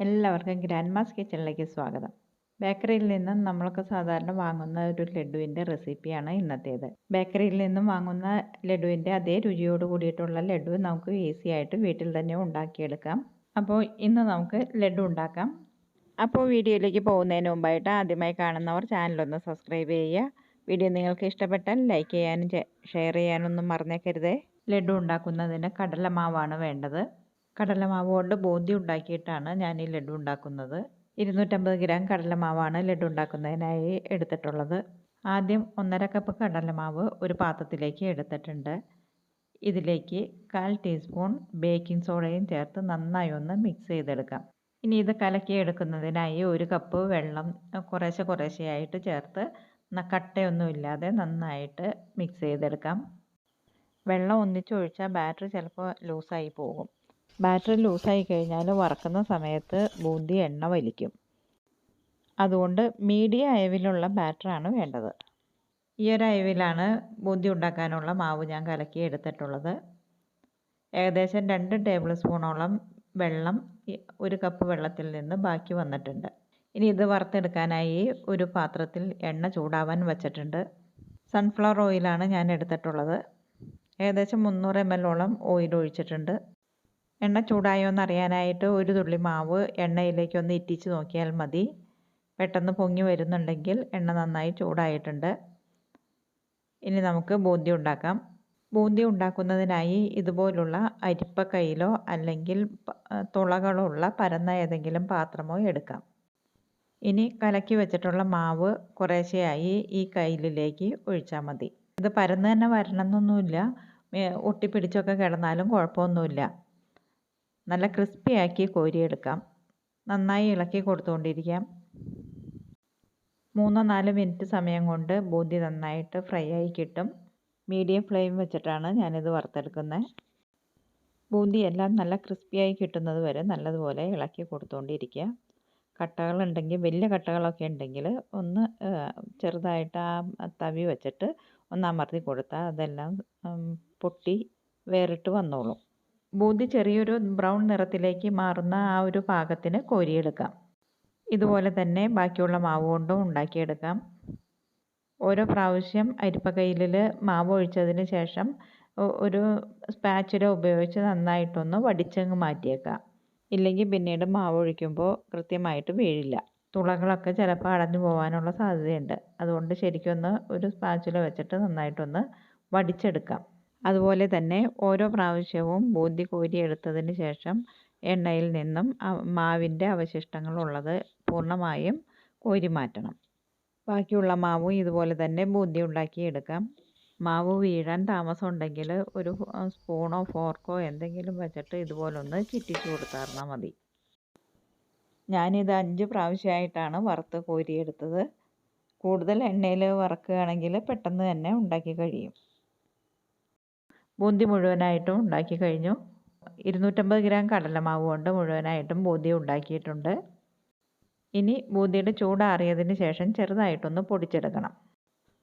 എല്ലാവർക്കും grand mass കിച്ചണിലേക്ക് സ്വാഗതം. ബേക്കറിയിൽ നിന്നും നമ്മളൊക്കെ സാധാരണ വാങ്ങുന്ന ഒരു ലഡുവിന്റെ റെസിപ്പിയാണ് ഇന്നത്തേത്. ബേക്കറിയിൽ നിന്നും വാങ്ങുന്ന ലഡുവിന്റെ അതേ രുചിയോട് കൂടിയിട്ടുള്ള ലഡു നമുക്ക് ഈസി ആയിട്ട് വീട്ടിൽ തന്നെ ഉണ്ടാക്കിയെടുക്കാം. അപ്പോൾ ഇന്ന് നമുക്ക് ലഡു ഉണ്ടാക്കാം. അപ്പോൾ വീഡിയോയിലേക്ക് പോകുന്നതിന് മുമ്പായിട്ട് ആദ്യമായി കാണുന്നവർ ചാനലൊന്ന് സബ്സ്ക്രൈബ് ചെയ്യുക. വീഡിയോ നിങ്ങൾക്ക് ഇഷ്ടപ്പെട്ടാൽ ലൈക്ക് ചെയ്യാനും ഷെയർ ചെയ്യാനൊന്നും മറന്നേക്കരുതേ. ലഡു ഉണ്ടാക്കുന്നതിന് കടലമാവാണ് വേണ്ടത്. കടലമാവ് കൊണ്ട് ബൂന്തി ഉണ്ടാക്കിയിട്ടാണ് ഞാൻ ഈ ലഡു ഉണ്ടാക്കുന്നത്. ഇരുന്നൂറ്റമ്പത് ഗ്രാം കടലമാവാണ് ലഡു ഉണ്ടാക്കുന്നതിനായി എടുത്തിട്ടുള്ളത്. ആദ്യം ഒന്നര കപ്പ് കടലമാവ് ഒരു പാത്രത്തിലേക്ക് എടുത്തിട്ടുണ്ട്. ഇതിലേക്ക് കാൽ ടീസ്പൂൺ ബേക്കിംഗ് സോഡയും ചേർത്ത് നന്നായി ഒന്ന് മിക്സ് ചെയ്തെടുക്കാം. ഇനി ഇത് കലക്കി എടുക്കുന്നതിനായി ഒരു കപ്പ് വെള്ളം കുറേശ്ശെ കുറേശ്ശെയായിട്ട് ചേർത്ത് കട്ടയൊന്നുമില്ലാതെ നന്നായിട്ട് മിക്സ് ചെയ്തെടുക്കാം. വെള്ളം ഒന്നിച്ചൊഴിച്ചാൽ ബാറ്ററി ചിലപ്പോൾ ലൂസായി പോകും. ബാറ്ററി ലൂസായി കഴിഞ്ഞാൽ വറക്കുന്ന സമയത്ത് ബൂന്തി എണ്ണ വലിക്കും. അതുകൊണ്ട് മീഡിയം അയവിലുള്ള ബാറ്ററാണ് വേണ്ടത്. ഈ ഒരു അയവിലാണ് ബൂന്തി ഉണ്ടാക്കാനുള്ള മാവ് ഞാൻ കലക്കി എടുത്തിട്ടുള്ളത്. ഏകദേശം രണ്ട് ടേബിൾ സ്പൂണോളം വെള്ളം ഒരു കപ്പ് വെള്ളത്തിൽ നിന്ന് ബാക്കി വന്നിട്ടുണ്ട്. ഇനി ഇത് വറുത്തെടുക്കാനായി ഒരു പാത്രത്തിൽ എണ്ണ ചൂടാവാൻ വച്ചിട്ടുണ്ട്. സൺഫ്ലവർ ഓയിലാണ് ഞാൻ എടുത്തിട്ടുള്ളത്. ഏകദേശം മുന്നൂറ് എം എല്ലോളം ഓയിൽ ഒഴിച്ചിട്ടുണ്ട്. എണ്ണ ചൂടായോ എന്ന് അറിയാനായിട്ട് ഒരു തുള്ളി മാവ് എണ്ണയിലേക്ക് ഒന്ന് ഇറ്റിച്ച് നോക്കിയാൽ മതി. പെട്ടെന്ന് പൊങ്ങി വരുന്നുണ്ടെങ്കിൽ എണ്ണ നന്നായി ചൂടായിട്ടുണ്ട്. ഇനി നമുക്ക് ബൂന്തി ഉണ്ടാക്കാം. ബൂന്തി ഉണ്ടാക്കുന്നതിനായി ഇതുപോലുള്ള അരിപ്പ അല്ലെങ്കിൽ തുളകളുള്ള പരന്ന ഏതെങ്കിലും പാത്രമോ എടുക്കാം. ഇനി കലക്കി വെച്ചിട്ടുള്ള മാവ് കുറേശ്ശെയായി ഈ കയ്യിലേക്ക് ഒഴിച്ചാൽ മതി. ഇത് പരന്ന് തന്നെ വരണമെന്നൊന്നുമില്ല. ഒട്ടിപ്പിടിച്ചൊക്കെ കിടന്നാലും കുഴപ്പമൊന്നുമില്ല. നല്ല ക്രിസ്പിയാക്കി കോരിയെടുക്കാം. നന്നായി ഇളക്കി കൊടുത്തുകൊണ്ടിരിക്കാം. മൂന്നോ നാലോ മിനിറ്റ് സമയം കൊണ്ട് ബൂന്തി നന്നായിട്ട് ഫ്രൈ ആയി കിട്ടും. മീഡിയം ഫ്ലെയിം വെച്ചിട്ടാണ് ഞാനിത് വറുത്തെടുക്കുന്നത്. ബൂന്തി എല്ലാം നല്ല ക്രിസ്പിയായി കിട്ടുന്നത് വരെ നല്ലതുപോലെ ഇളക്കി കൊടുത്തുകൊണ്ടിരിക്കുക. കട്ടകളുണ്ടെങ്കിൽ വലിയ കട്ടകളൊക്കെ ഉണ്ടെങ്കിൽ ഒന്ന് ചെറുതായിട്ട് ആ തവി വെച്ചിട്ട് ഒന്ന് അമർത്തി കൊടുത്താൽ അതെല്ലാം പൊട്ടി വേറിട്ട് വന്നോളും. ബൂന്തി ചെറിയൊരു ബ്രൗൺ നിറത്തിലേക്ക് മാറുന്ന ആ ഒരു പാകത്തിന് കോരിയെടുക്കാം. ഇതുപോലെ തന്നെ ബാക്കിയുള്ള മാവ് കൊണ്ടും ഉണ്ടാക്കിയെടുക്കാം. ഓരോ പ്രാവശ്യം അരിപ്പക്കയിലിൽ മാവ് ഒഴിച്ചതിന് ശേഷം ഒരു സ്പാച്ചുല ഉപയോഗിച്ച് നന്നായിട്ടൊന്ന് വടിച്ചങ്ങ് മാറ്റിയേക്കാം. ഇല്ലെങ്കിൽ പിന്നീട് മാവ് ഒഴിക്കുമ്പോൾ കൃത്യമായിട്ട് വീഴില്ല. തുളകളൊക്കെ ചിലപ്പോൾ അടഞ്ഞു പോകാനുള്ള സാധ്യതയുണ്ട്. അതുകൊണ്ട് ശരിക്കൊന്ന് ഒരു സ്പാച്ചുല വെച്ചിട്ട് നന്നായിട്ടൊന്ന് വടിച്ചെടുക്കാം. അതുപോലെ തന്നെ ഓരോ പ്രാവശ്യവും ബൂന്തി കോരിയെടുത്തതിന് ശേഷം എണ്ണയിൽ നിന്നും മാവിന്റെ അവശിഷ്ടങ്ങളുള്ളത് പൂർണമായും കോരി മാറ്റണം. ബാക്കിയുള്ള മാവും ഇതുപോലെ തന്നെ ബൂന്തി ഉണ്ടാക്കിയെടുക്കാം മാവ് വീഴാൻ താമസമുണ്ടെങ്കിൽ ഒരു സ്പൂണോ ഫോർക്കോ എന്തെങ്കിലും വെച്ചിട്ട് ഇതുപോലൊന്ന് ചിറ്റിച്ചു കൊടുത്താർന്നാൽ മതി. ഞാനിത് അഞ്ച് പ്രാവശ്യമായിട്ടാണ് വറുത്ത് കോരിയെടുത്തത്. കൂടുതൽ എണ്ണയിൽ വറക്കുകയാണെങ്കിൽ പെട്ടെന്ന് തന്നെ ഉണ്ടാക്കി കഴിയും. ബൂന്തി മുഴുവനായിട്ടും ഉണ്ടാക്കി കഴിഞ്ഞു. ഇരുന്നൂറ്റമ്പത് ഗ്രാം കടലമാവ് കൊണ്ട് മുഴുവനായിട്ടും ബൂന്തി ഉണ്ടാക്കിയിട്ടുണ്ട്. ഇനി ബൂന്തിയുടെ ചൂടാറിയതിന് ശേഷം ചെറുതായിട്ടൊന്ന് പൊടിച്ചെടുക്കണം.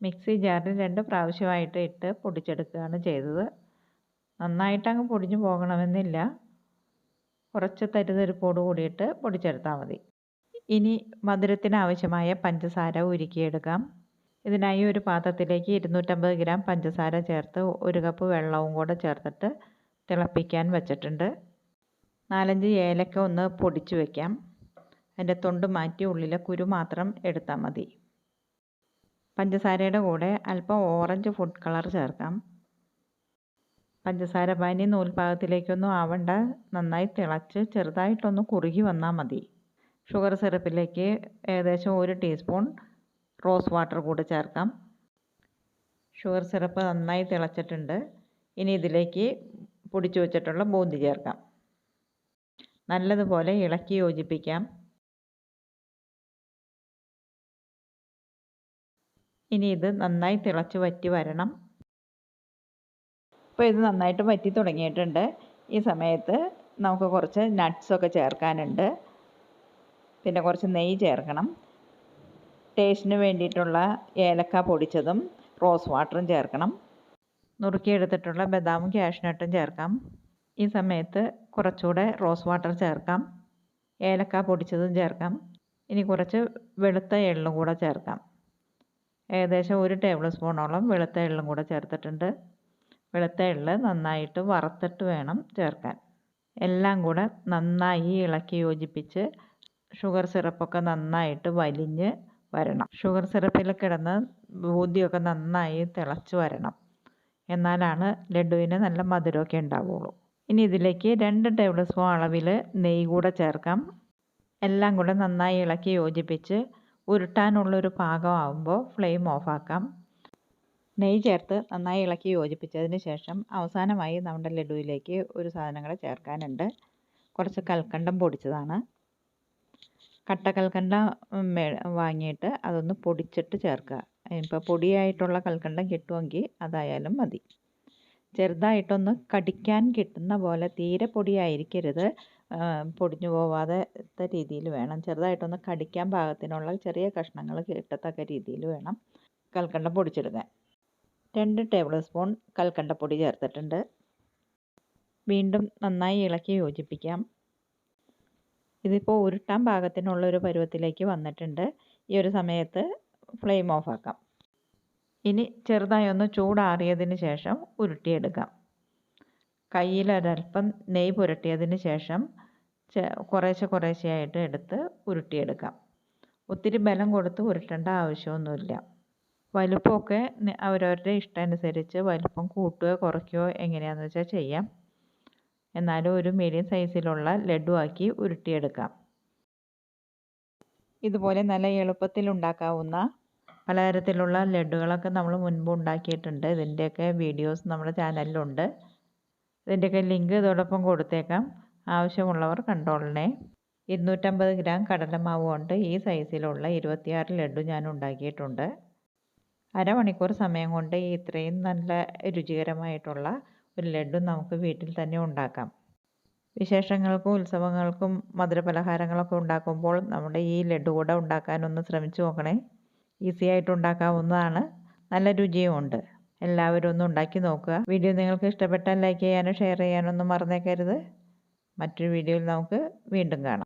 മിക്സി ജാറിൽ രണ്ട് പ്രാവശ്യമായിട്ട് ഇട്ട് പൊടിച്ചെടുക്കുകയാണ് ചെയ്തത്. നന്നായിട്ടങ്ങ് പൊടിഞ്ഞു പോകണമെന്നില്ല. കുറച്ച് തരിതരിപ്പോട് കൂടിയിട്ട് പൊടിച്ചെടുത്താൽ മതി. ഇനി മധുരത്തിന് ആവശ്യമായ പഞ്ചസാര ഉരുക്കിയെടുക്കാം. ഇതിനായി ഒരു പാത്രത്തിലേക്ക് ഇരുന്നൂറ്റമ്പത് ഗ്രാം പഞ്ചസാര ചേർത്ത് ഒരു കപ്പ് വെള്ളവും കൂടെ ചേർത്തിട്ട് തിളപ്പിക്കാൻ വെച്ചിട്ടുണ്ട്. നാലഞ്ച് ഏലക്ക ഒന്ന് പൊടിച്ച് വയ്ക്കാം അതിന്റെ തൊണ്ട് മാറ്റി ഉള്ളിലെ കുരു മാത്രം എടുത്താൽ മതി. പഞ്ചസാരയുടെ കൂടെ അല്പം ഓറഞ്ച് ഫുഡ് കളർ ചേർക്കാം. പഞ്ചസാര പാനി നൂൽപാകത്തിലേക്കൊന്നും ആവണ്ട. നന്നായി തിളച്ച് ചെറുതായിട്ടൊന്ന് കുറുകി വന്നാൽ മതി. ഷുഗർ സിറപ്പിലേക്ക് ഏകദേശം ഒരു ടീസ്പൂൺ റോസ് വാട്ടർ കൂടി ചേർക്കാം. ഷുഗർ സിറപ്പ് നന്നായി തിളച്ചിട്ടുണ്ട്. ഇനി ഇതിലേക്ക് പൊടിച്ചു വെച്ചിട്ടുള്ള ബൂന്തി ചേർക്കാം. നല്ലതുപോലെ ഇളക്കി യോജിപ്പിക്കാം. ഇനി ഇത് നന്നായി തിളച്ച് വറ്റി വരണം. ഇപ്പോൾ ഇത് നന്നായിട്ട് വറ്റി തുടങ്ങിയിട്ടുണ്ട്. ഈ സമയത്ത് നമുക്ക് കുറച്ച് നട്ട്സൊക്കെ ചേർക്കാനുണ്ട്. പിന്നെ കുറച്ച് നെയ്യ് ചേർക്കണം. ടേസ്റ്റിന് വേണ്ടിയിട്ടുള്ള ഏലക്ക പൊടിച്ചതും റോസ് വാട്ടറും ചേർക്കണം. നുറുക്കിയെടുത്തിട്ടുള്ള ബദാമും കാഷ്നട്ടും ചേർക്കാം. ഈ സമയത്ത് കുറച്ചുകൂടെ റോസ് വാട്ടർ ചേർക്കാം. ഏലക്ക പൊടിച്ചതും ചേർക്കാം. ഇനി കുറച്ച് വെളുത്ത എള്ളും കൂടെ ചേർക്കാം. ഏകദേശം ഒരു ടേബിൾ സ്പൂണോളം വെളുത്ത എള്ളും കൂടെ ചേർത്തിട്ടുണ്ട്. വെളുത്ത എള്ള് നന്നായിട്ട് വറുത്തിട്ട് വേണം ചേർക്കാൻ. എല്ലാം കൂടെ നന്നായി ഇളക്കി യോജിപ്പിച്ച് ഷുഗർ സിറപ്പൊക്കെ നന്നായിട്ട് വലിഞ്ഞ് വരണം. ഷുഗർ സിറപ്പിൽ കിടന്ന് ബൂന്തിയൊക്കെ നന്നായി തിളച്ച് വരണം. എന്നാലാണ് ലഡുവിന് നല്ല മധുരമൊക്കെ ഉണ്ടാവുള്ളൂ. ഇനി ഇതിലേക്ക് രണ്ട് ടേബിൾ സ്പൂൺ അളവിൽ നെയ്യ് കൂടെ ചേർക്കാം. എല്ലാം കൂടെ നന്നായി ഇളക്കി യോജിപ്പിച്ച് ഉരുട്ടാനുള്ളൊരു പാകമാകുമ്പോൾ ഫ്ലെയിം ഓഫാക്കാം. നെയ്യ് ചേർത്ത് നന്നായി ഇളക്കി യോജിപ്പിച്ചതിന് ശേഷം അവസാനമായി നമ്മുടെ ലഡുവിലേക്ക് ഒരു സാധനം കൂടെ ചേർക്കാനുണ്ട്. കുറച്ച് കൽക്കണ്ടം പൊടിച്ചതാണ്. കട്ട കൽക്കണ്ടം വാങ്ങിയിട്ട് അതൊന്ന് പൊടിച്ചിട്ട് ചേർക്കുക. ഇപ്പോൾ പൊടിയായിട്ടുള്ള കൽക്കണ്ടം കിട്ടുമെങ്കിൽ അതായാലും മതി. ചെറുതായിട്ടൊന്ന് കടിക്കാൻ കിട്ടുന്ന പോലെ തീരെ പൊടിയായിരിക്കരുത്. പൊടിഞ്ഞു പോവാതെ രീതിയിൽ വേണം. ചെറുതായിട്ടൊന്ന് കടിക്കാൻ പാകത്തിനുള്ള ചെറിയ കഷ്ണങ്ങൾ കിട്ടത്തക്ക രീതിയിൽ വേണം കൽക്കണ്ടം പൊടിച്ചെടുക്കാൻ രണ്ട് ടേബിൾ സ്പൂൺ കൽക്കണ്ടപ്പൊടി ചേർത്തിട്ടുണ്ട്. വീണ്ടും നന്നായി ഇളക്കി യോജിപ്പിക്കാം. ഇതിപ്പോൾ ഉരുട്ടാൻ പാകത്തിനുള്ള ഒരു പരുവത്തിലേക്ക് വന്നിട്ടുണ്ട്. ഈ ഒരു സമയത്ത് ഫ്ലെയിം ഓഫ് ആക്കാം. ഇനി ചെറുതായി ഒന്ന് ചൂടാറിയതിന് ശേഷം ഉരുട്ടിയെടുക്കാം. കയ്യിൽ ഒരൽപ്പം നെയ്യ് പുരട്ടിയതിന് ശേഷം കുറേശ്ശെ കുറേശ്ശെയായിട്ട് എടുത്ത് ഉരുട്ടിയെടുക്കാം. ഒത്തിരി ബലം കൊടുത്ത് ഉരുട്ടേണ്ട ആവശ്യമൊന്നുമില്ല. വലുപ്പമൊക്കെ അവരവരുടെ ഇഷ്ടം അനുസരിച്ച് വലുപ്പം കൂട്ടുകയോ കുറയ്ക്കുകയോ എങ്ങനെയാണെന്ന് വെച്ചാൽ ചെയ്യാം. എന്നാലും ഒരു മീഡിയം സൈസിലുള്ള ലഡു ആക്കി ഉരുട്ടിയെടുക്കാം. ഇതുപോലെ നല്ല എളുപ്പത്തിൽ ഉണ്ടാക്കാവുന്ന പലതരത്തിലുള്ള ലഡുകളൊക്കെ നമ്മൾ മുൻപ് ഉണ്ടാക്കിയിട്ടുണ്ട്. ഇതിന്റെയൊക്കെ വീഡിയോസ് നമ്മുടെ ചാനലിലുണ്ട് ഇതിന്റെയൊക്കെ ലിങ്ക് ഇതോടൊപ്പം കൊടുത്തേക്കാം. ആവശ്യമുള്ളവർ കണ്ടോളണേ ഇരുന്നൂറ്റമ്പത് ഗ്രാം കടലമാവ് കൊണ്ട് ഈ സൈസിലുള്ള ഇരുപത്തിയാറ് ലഡു ഞാൻ ഉണ്ടാക്കിയിട്ടുണ്ട്. അരമണിക്കൂർ സമയം കൊണ്ട് ഈ ഇത്രയും നല്ല രുചികരമായിട്ടുള്ള ഒരു ലഡു നമുക്ക് വീട്ടിൽ തന്നെ ഉണ്ടാക്കാം. വിശേഷങ്ങൾക്കും ഉത്സവങ്ങൾക്കും മധുരപലഹാരങ്ങളൊക്കെ ഉണ്ടാക്കുമ്പോൾ നമ്മുടെ ഈ ലഡു കൂടെ ഉണ്ടാക്കാനൊന്ന് ശ്രമിച്ചു നോക്കണേ. ഈസി ആയിട്ട് ഉണ്ടാക്കാവുന്നതാണ്. നല്ല രുചിയുമുണ്ട് എല്ലാവരും ഒന്ന് ഉണ്ടാക്കി നോക്കുക. വീഡിയോ നിങ്ങൾക്ക് ഇഷ്ടപ്പെട്ടാൽ ലൈക്ക് ചെയ്യാനും ഷെയർ ചെയ്യാനൊന്നും മറന്നേക്കരുത്. മറ്റൊരു വീഡിയോയിൽ നമുക്ക് വീണ്ടും കാണാം.